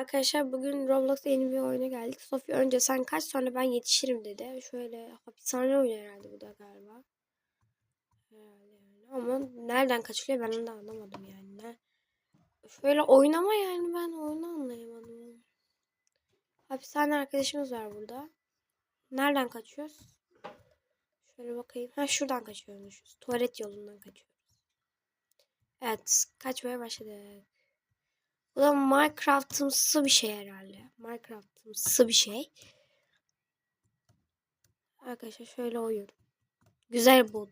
Arkadaşlar bugün Roblox'ta yeni bir oyuna geldik. Sofya önce sen kaç sonra ben yetişirim dedi. Şöyle hapishane oyunu herhalde bu da galiba. Yani. Ama nereden kaçılıyor ben onu da anlamadım yani. Şöyle oynama yani ben oyunu anlayamadım. Hapishane arkadaşımız var burada. Nereden kaçıyoruz? Şöyle bakayım. Ha şuradan kaçıyormuşuz. Tuvalet yolundan kaçıyoruz. Evet kaçmaya başladık. Bu da Minecraft'ımsı bir şey herhalde. Minecraft'ımsı bir şey. Arkadaşlar şöyle oyun. Güzel bu.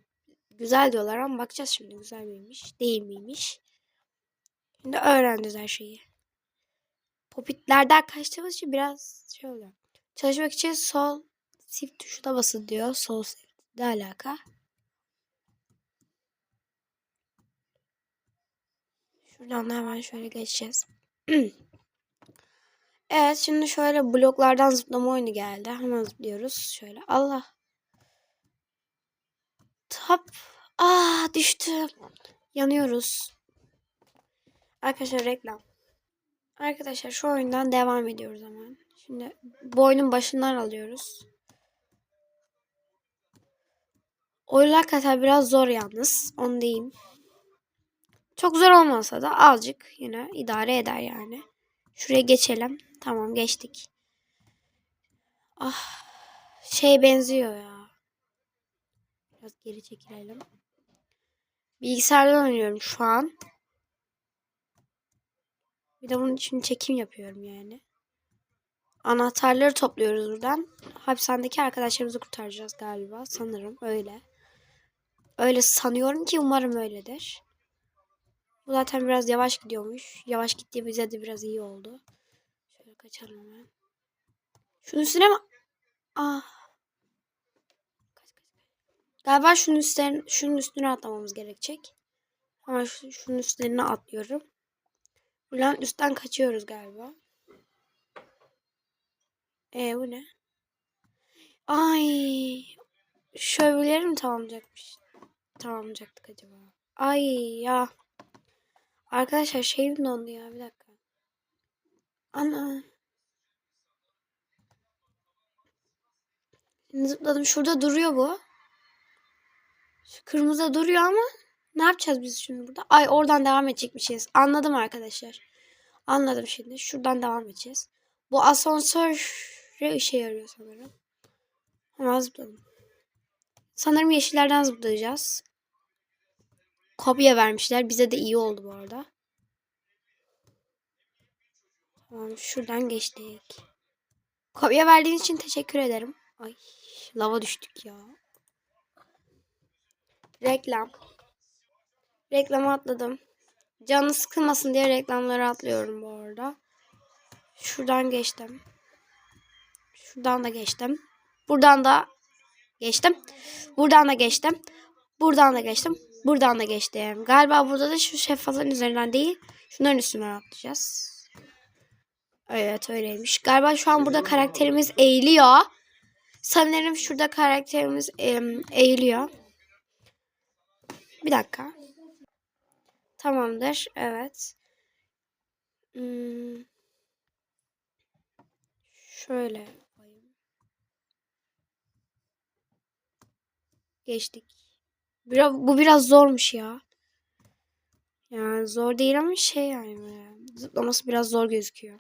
Güzel diyorlar ama bakacağız şimdi güzel miymiş, değil miymiş. Şimdi öğreneceğiz her şeyi. Popitlerden kaçtığımız için biraz şey oluyor. Çalışmak için sol shift tuşuna basın diyor. Sol shift. Ne alaka? Şuradan da hemen şöyle geçeceğiz. evet şimdi şöyle bloklardan zıplama oyunu geldi. Hemen zıplıyoruz. Şöyle Allah. Top. Ah düştüm. Yanıyoruz. Arkadaşlar reklam. Arkadaşlar şu oyundan devam ediyoruz hemen. Şimdi bu oyunun başından alıyoruz. Oyun hakikaten biraz zor yalnız. Onu diyeyim. Çok zor olmasa da azıcık yine idare eder yani. Şuraya geçelim. Tamam geçtik. Ah şey benziyor ya. Biraz geri çekilelim. Bilgisayardan oynuyorum şu an. Bir de bunun için çekim yapıyorum yani. Anahtarları topluyoruz buradan. Hapishanedeki arkadaşlarımızı kurtaracağız galiba. Sanırım öyle. Öyle sanıyorum ki umarım öyledir. Bu zaten biraz yavaş gidiyormuş. Yavaş gitti bize de biraz iyi oldu. Şöyle kaçalım hemen. Şunun üstüne mi? Ah. Galiba şunun üstüne, şunun üstüne atlamamız gerekecek. Ama şu, şunun üstlerine atlıyorum. Buradan üstten kaçıyoruz galiba. E bu ne? Ay. Şövalyeleri mi tamamlayacakmış? Tamamlayacaktık acaba? Ay ya. Arkadaşlar şeyim dondu ya bir dakika. Ana. Şimdi zıpladım. Şurada duruyor bu. Şu kırmızı duruyor ama ne yapacağız biz şimdi burada? Ay oradan devam edecekmişiz. Anladım arkadaşlar. Anladım şimdi. Şuradan devam edeceğiz. Bu asansöre işe yarıyor sanırım. Ama zıpladım. Sanırım yeşillerden zıplayacağız. Kopya vermişler. Bize de iyi oldu bu arada. Tamam şuradan geçtik. Kopya verdiğin için teşekkür ederim. Ay lava düştük ya. Reklam. Reklama atladım. Canı sıkılmasın diye reklamları atlıyorum bu arada. Şuradan geçtim. Şuradan da geçtim. Buradan da geçtim. Buradan da geçtim. Buradan da geçtim. Buradan da geçtim. Galiba burada da şu şeffafların üzerinden değil. Şunların üstünden atlayacağız. Evet öyleymiş. Galiba şu an burada karakterimiz eğiliyor. Sanırım şurada karakterimiz eğiliyor. Bir dakika. Tamamdır. Evet. Hmm. Şöyle Geçtik. Biraz, bu biraz zormuş ya. Yani zor değil ama şey yani. Zıplaması biraz zor gözüküyor.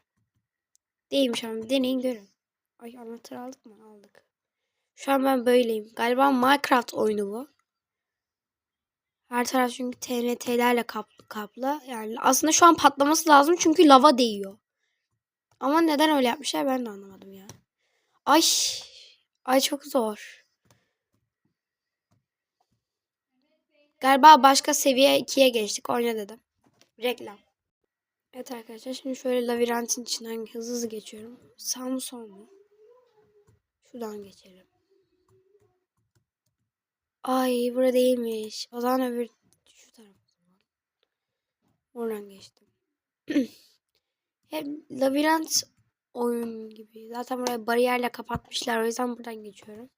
Değilmiş ama deneyin görün. Ay anahtar aldık mı? Aldık. Şu an ben böyleyim. Galiba Minecraft oyunu bu. Her taraf çünkü TNT'lerle kaplı kaplı. Yani aslında şu an patlaması lazım çünkü lava değiyor. Ama neden öyle yapmışlar ben de anlamadım ya. Ay. Ay çok zor. Galiba başka seviye 2'ye geçtik. Oyna dedim. Reklam. Evet arkadaşlar şimdi şöyle labirentin içinden hızlı hızlı geçiyorum. Sağ mı sol mu? Şuradan geçelim. Ay burada değilmiş. O zaman öbür şu taraf. Oradan geçtim. Hep labirent oyun gibi. Zaten buraya bariyerle kapatmışlar. O yüzden buradan geçiyorum.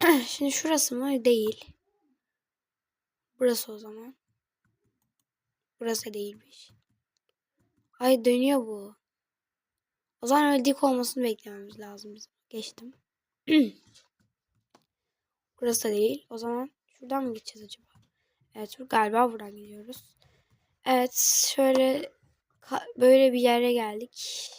Şimdi şurası mı? Değil. Burası o zaman. Burası değilmiş. Ay dönüyor bu. O zaman öyle dik olmasını beklememiz lazım bizim. Geçtim. Burası da değil. O zaman şuradan mı gideceğiz acaba? Evet galiba buradan gidiyoruz. Evet şöyle böyle bir yere geldik.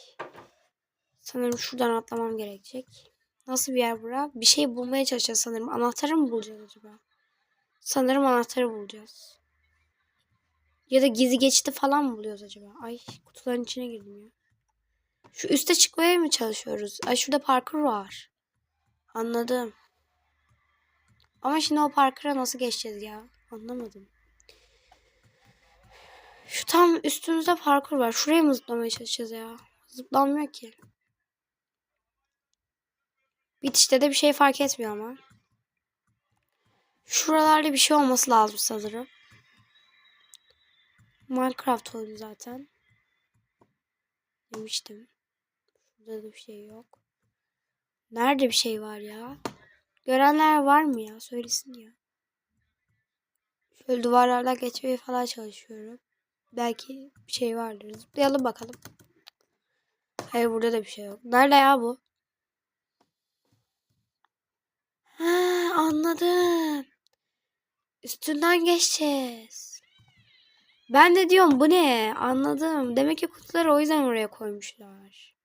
Sanırım şuradan atlamam gerekecek. Nasıl bir yer bura? Bir şey bulmaya çalışacağız sanırım. Anahtarı mı bulacağız acaba? Sanırım anahtarı bulacağız. Ya da gizli geçiti falan mı buluyoruz acaba? Ay kutuların içine girdim ya. Şu üste çıkmaya mı çalışıyoruz? Ay şurada parkur var. Anladım. Ama şimdi o parkura nasıl geçeceğiz ya? Anlamadım. Şu tam üstümüzde parkur var. Şuraya mı zıplamaya çalışacağız ya? Zıplanmıyor ki. Bitişte de bir şey fark etmiyor ama. Şuralarda bir şey olması lazım sanırım. Minecraft oyunu zaten. Demiştim. Burada da bir şey yok. Nerede bir şey var ya? Görenler var mı ya? Söylesin ya. Şöyle duvarlardan geçmeye falan çalışıyorum. Belki bir şey vardır. Zıplayalım bakalım. Hayır burada da bir şey yok. Nerede ya bu? Ha, anladım. Üstünden geçeceğiz. Ben de diyorum bu ne? Anladım. Demek ki kutuları o yüzden oraya koymuşlar.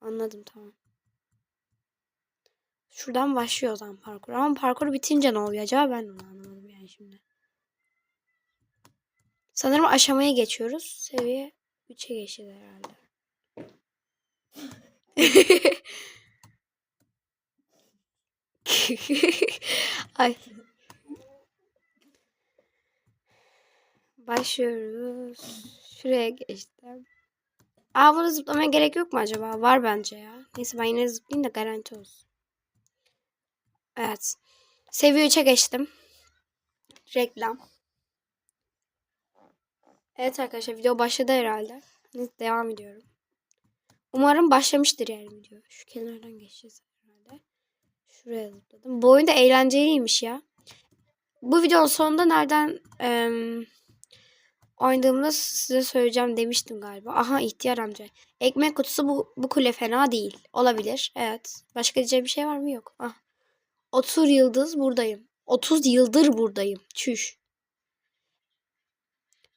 Anladım tamam. Şuradan başlıyor o zaman parkur. Ama parkur bitince ne oluyor acaba ben onu anlamadım yani şimdi. Sanırım aşamaya geçiyoruz. Seviye 3'e geçeceğiz herhalde. Ay. Başlıyoruz. Şuraya geçtim. Aa burada zıplamaya gerek yok mu acaba? Var bence ya. Neyse ben yine zıplayayım da garanti olsun. Evet. Seviye 3'e geçtim. Reklam. Evet arkadaşlar video başladı herhalde. Neyse devam ediyorum. Umarım başlamıştır yani video. Şu kenardan geçeceğiz. Şuraya zıpladım. Bu oyun da eğlenceliymiş ya. Bu videonun sonunda nereden em, oynadığımda size söyleyeceğim demiştim galiba. Aha ihtiyar amca. Ekmek kutusu bu, bu kule fena değil. Olabilir. Evet. Başka diyeceğim bir şey var mı? Yok. Ah. 30 yıldız buradayım. 30 yıldır buradayım. Çüş.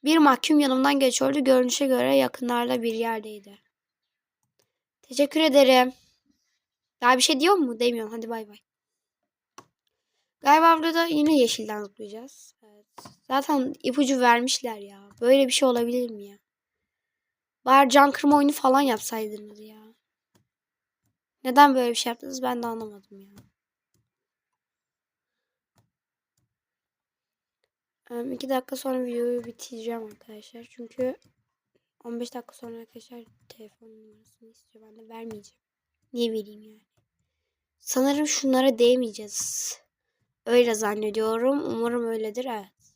Bir mahkum yanımdan geçiyordu. Görünüşe göre yakınlarda bir yerdeydi. Teşekkür ederim. Daha bir şey diyor mu? Demiyorum. Hadi bay bay. Galiba burada yine yeşilden zıplayacağız. Evet. Zaten ipucu vermişler ya. Böyle bir şey olabilir mi ya? Bari can kırma oyunu falan yapsaydınız ya. Neden böyle bir şey yaptınız ben de anlamadım ya. Um, iki dakika sonra videoyu bitireceğim arkadaşlar. Çünkü 15 dakika sonra arkadaşlar telefon numarasını istiyor. Ben de vermeyeceğim. Niye vereyim yani? Sanırım şunlara değmeyeceğiz. Öyle zannediyorum. Umarım öyledir. Evet.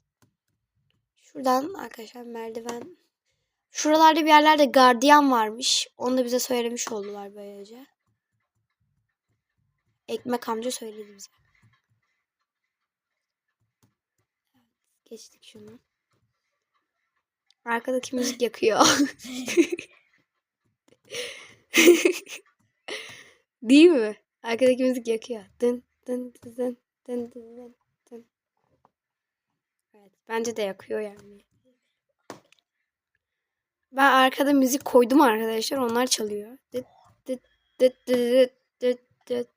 Şuradan arkadaşlar merdiven. Şuralarda bir yerlerde gardiyan varmış. Onu da bize söylemiş oldular böylece. Ekmek amca söyledi bize. Geçtik şunu. Arkadaki müzik yakıyor. Değil mi? Arkadaki müzik yakıyor. Dın dın dın dın dın dın dın. Evet, bence de yakıyor yani. Ben arkada müzik koydum arkadaşlar. Onlar çalıyor. Dıt dıt dıt dıt dıt dıt.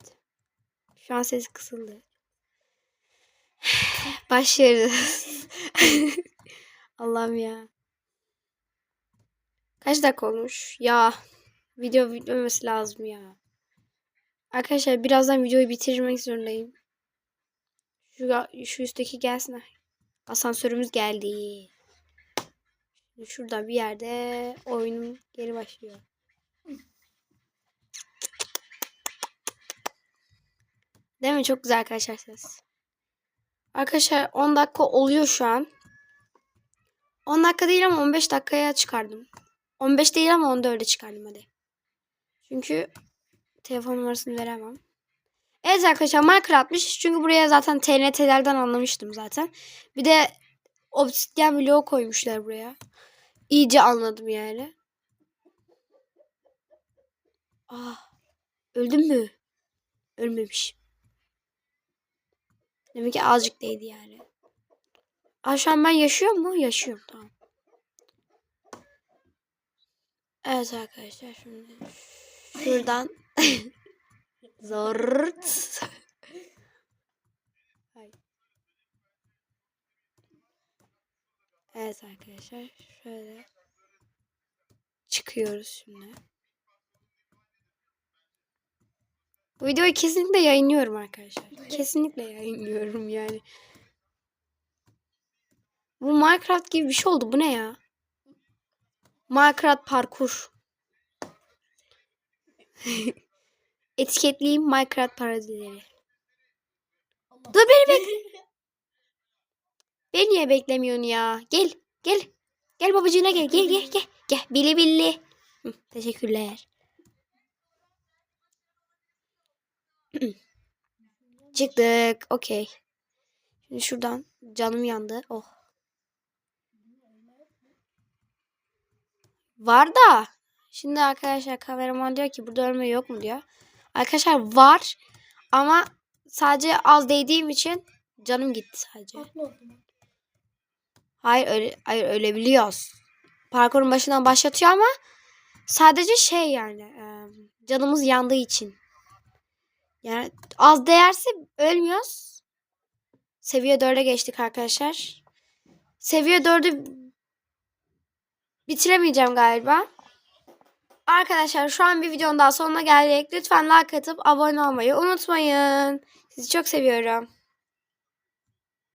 Şu an ses kısıldı. Başlıyoruz. Allah'ım ya. Kaç dakika olmuş? Ya video bitmemesi lazım ya. Arkadaşlar birazdan videoyu bitirmek zorundayım. Şu, şu üstteki gelsin. Asansörümüz geldi. Şurada bir yerde oyunun geri başlıyor. Değil mi? Çok güzel arkadaşlar ses. Arkadaşlar 10 dakika oluyor şu an. 10 dakika değil ama 15 dakikaya çıkardım. 15 değil ama 14'e çıkardım hadi. Çünkü telefon numarasını veremem. Evet arkadaşlar Minecraft'mış. Çünkü buraya zaten TNT'lerden anlamıştım zaten. Bir de obsidyen bloğu koymuşlar buraya. İyice anladım yani. Ah. Öldüm mü? Ölmemiş. Demek ki azıcık değdi yani. Aa ben yaşıyor mu? Yaşıyorum tamam. Evet arkadaşlar şimdi şuradan zort. Evet arkadaşlar şöyle çıkıyoruz şimdi. Bu videoyu kesinlikle yayınlıyorum arkadaşlar. Kesinlikle yayınlıyorum yani. Bu Minecraft gibi bir şey oldu. Bu ne ya? Minecraft parkur. Etiketleyeyim Minecraft parodileri. Dur beni bekle. Beni niye beklemiyorsun ya? Gel. Gel. Gel babacığına gel. Gel gel gel. Gel. Bili billi. Hı, teşekkürler. Çıktık. Okey. Şimdi şuradan canım yandı. Oh. Var da. Şimdi arkadaşlar kameraman diyor ki burada ölme yok mu diyor. Arkadaşlar var. Ama sadece az değdiğim için canım gitti sadece. Hayır öyle hayır ölebiliyoruz. Parkurun başından başlatıyor ama sadece şey yani canımız yandığı için. Yani az değerse ölmüyoruz. Seviye 4'e geçtik arkadaşlar. Seviye 4'ü bitiremeyeceğim galiba. Arkadaşlar şu an bir videonun daha sonuna geldik. Lütfen like atıp abone olmayı unutmayın. Sizi çok seviyorum.